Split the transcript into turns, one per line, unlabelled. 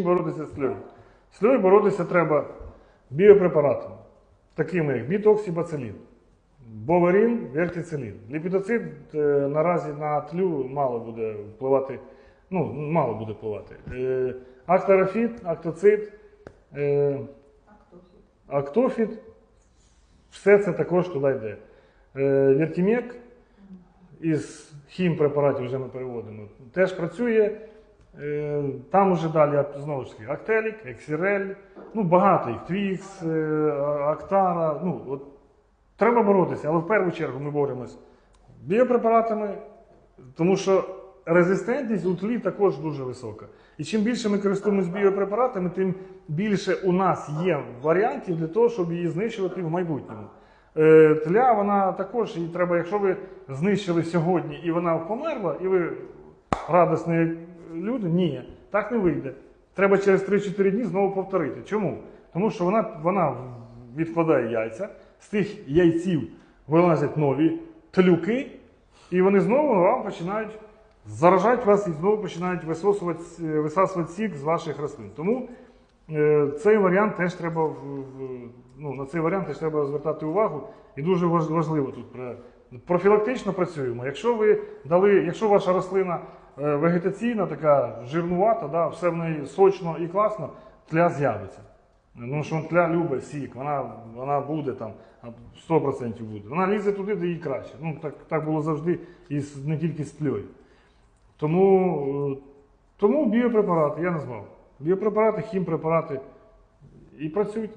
боротися з тлею? З тлею боротися треба біопрепаратами, такими як бітоксібацилін, боверін, вертицилін. Ліпідоцид е, наразі на тлю мало буде впливати, ну, мало буде впливати. Е, актарафіт, актоцид, е, актофіт, все це також туди йде. Вертімек із хімпрепаратів вже ми переводимо, теж працює. Е, Там уже далі знову ж таки Актелік, Ексірель, ну багато їх, Твікс, е, Актара. Ну, от, треба боротися, але в першу чергу ми боремось біопрепаратами, тому що резистентність у тлі також дуже висока. І чим більше ми користуємось біопрепаратами, тим більше у нас є варіантів для того, щоб її знищувати в майбутньому. Е, Тля, вона також, її треба, якщо ви знищили сьогодні і вона померла, і ви радісні люди, ні, так не вийде. Треба через 3-4 дні знову повторити. Чому? Тому що вона, вона відкладає яйця, з тих яйців вилазять нові тлюки, і вони знову вам починають заражати вас і знову починають висосувати, е, висасувати сік з ваших рослин. Тому е, цей варіант теж треба ну, на цей варіант теж треба звертати увагу. І дуже важливо тут про- профілактично працюємо. Якщо ви дали, якщо ваша рослина вегетаційна, така жирнувата, да, все в неї сочно і класно, тля з'явиться. Ну, що тля любить сік, вона, вона буде там, 100% буде. Вона лізе туди, де їй краще. Ну, так, так було завжди, і не тільки з тлею. Тому, е, тому біопрепарати, я назвав. Біопрепарати, хімпрепарати і працюйте.